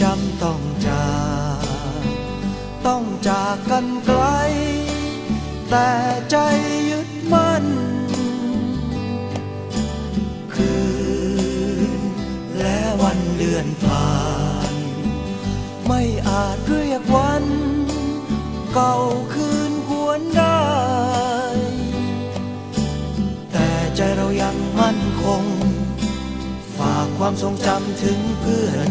จำต้องจากต้องจากกันไกล แต่ใจยึดมั่น คืนและวันเดือนผ่าน ไม่อาจเรียกวัน เก่าคืนหวนได้ แต่ใจเรายังมั่นคง ฝากความทรงจำถึงเพื่อน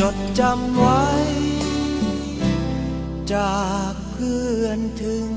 จดจำไว้ จากเพื่อนถึง